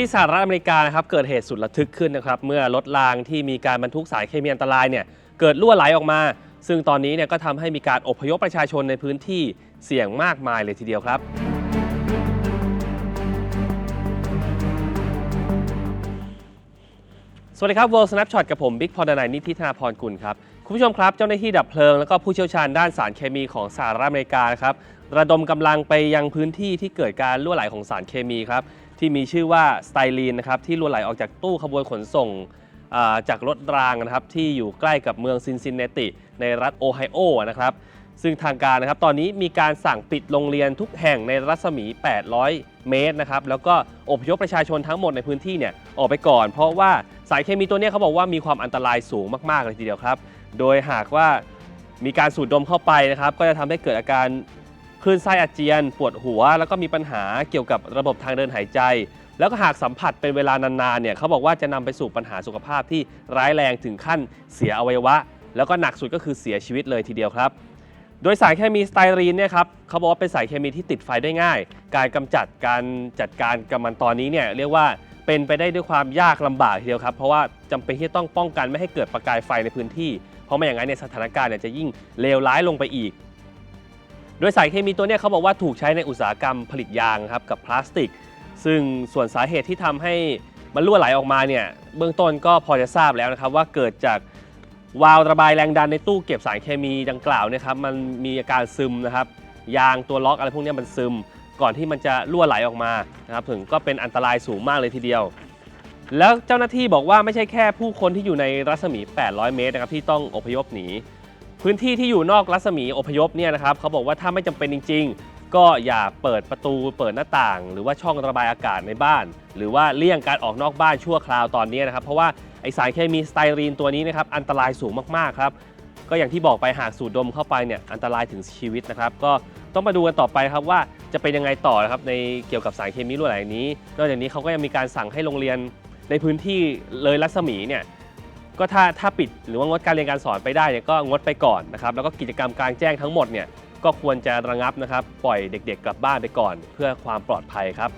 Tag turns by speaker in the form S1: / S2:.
S1: ที่สหรัฐอเมริกานะครับเกิดเหตุสุดระทึกขึ้นนะครับเมื่อรถรางที่มีการบรรทุกสารเคมีอันตรายเนี่ยเกิดรั่วไหลออกมา ซึ่งตอนนี้เนี่ยก็ทำให้มีการอพยพประชาชนในพื้นที่เสี่ยงมากมายเลยทีเดียวครับสวัสดีครับ World Snapshot กับผมบิ๊กพอดนายนิติธนาพรกุลครับ คุณผู้ชมครับ เจ้าหน้าที่ดับเพลิง และก็ผู้เชี่ยวชาญด้านสารเคมีของสหรัฐอเมริกานะครับระดมกำลังไปยังพื้นที่ที่เกิดการรั่วไหลของสารเคมีครับที่มีชื่อว่าสไตลีนนะครับที่รั่วไหลออกจากตู้ขบวนขนส่งจากรถรางนะครับที่อยู่ใกล้กับเมืองซินซินเนติ ในรัฐโอไฮโอนะครับ ซึ่งทางการนะครับตอนนี้มีการสั่งปิดโรงเรียนทุกแห่งในรัศมี 800 เมตรนะครับแล้วก็อพยพประชาชนทั้งหมดในพื้นที่เนี่ยออกไปก่อน เพราะว่าสารเคมีตัวนี้เขาบอกว่ามีความอันตรายสูงมากๆเลยทีเดียวครับ โดยหากว่ามีการสูดดมเข้าไปนะครับ ก็จะทำให้เกิดอาการคลื่นไส้อาเจียน ปวดหัว แล้วก็มีปัญหาเกี่ยวกับระบบทางเดินหายใจ แล้วก็หากสัมผัสเป็นเวลานานๆเนี่ยเขาบอกว่าจะนำไปสู่ปัญหาสุขภาพที่ร้ายแรงถึงขั้นเสียอวัยวะ แล้วก็หนักสุดก็คือเสียชีวิตเลยทีเดียวครับ โดยสารเคมีสไตรีนเนี่ยครับเขาบอกว่าเป็นสารเคมีที่ติดไฟได้ง่าย การกำจัดการจัดการกับมันตอนนี้เนี่ยเรียกว่าเป็นไปได้ด้วยความยากลำบากทีเดียวครับ เพราะว่าจำเป็นที่จะต้องป้องกันไม่ให้เกิดประกายไฟในพื้นที่ เพราะไม่อย่างนั้นเนี่ยสถานการณ์เนี่ยจะยิ่งเลวร้ายลงไปอีก โดยสารเคมีตัวเนี้เขาบอกว่าถูกใช้ในอุตสาหกรรมผลิตยางครับกับพลาสติก ซึ่งส่วนสาเหตุที่ทำให้มันรั่วไหลออกมาเนี่ยเบื้องต้นก็พอจะทราบแล้วนะครับว่าเกิดจาก วาล์วระบายแรงดันในตู้เก็บสารเคมีดังกล่าวเนยครับมันมีอาการซึมนะครับ ยางตัวล็อกอะไรพวกนี้มันซึม ก่อนที่มันจะรั่วไหลออกมานะครับถึงก็เป็นอันตรายสูงมากเลยทีเดียว แล้วเจ้าหน้าที่บอกว่าไม่ใช่แค่ผู้คนที่อยู่ในรัศมี 800 เมตรนะครับที่ต้องอพยพหนี พื้นที่ที่อยู่นอกรัศมีอพยพเนี่ยนะครับเขาบอกว่าถ้าไม่จำเป็นจริง ก็อย่าเปิดประตูเปิดหน้าต่าง หรือว่าช่องระบายอากาศในบ้าน หรือว่าเลี่ยงการออกนอกบ้านชั่วคราวตอนนี้นะครับ เพราะว่าไอสารเคมีสไตรีนตัวนี้นะครับอันตรายสูงมากๆครับ ก็อย่างที่บอกไปหากสูดดมเข้าไปเนี่ยอันตรายถึงชีวิตนะครับ ก็ต้องมาดูกันต่อไปครับว่าจะเป็นยังไงต่อนะครับในเกี่ยวกับสารเคมีรั่วไหลนี้ นอกจากนี้เขาก็ยังมีการสั่งให้โรงเรียนในพื้นที่เลยรัศมีเนี่ยก็ถ้าถ้าปิดหรือว่างดการเรียนการสอนไปได้เนี่ยก็งดไปก่อนนะครับแล้วก็กิจกรรมกลางแจ้งทั้งหมดเนี่ย ก็ควรจะระงับนะครับ ปล่อยเด็กๆกลับบ้านไปก่อน เพื่อความปลอดภัยครับ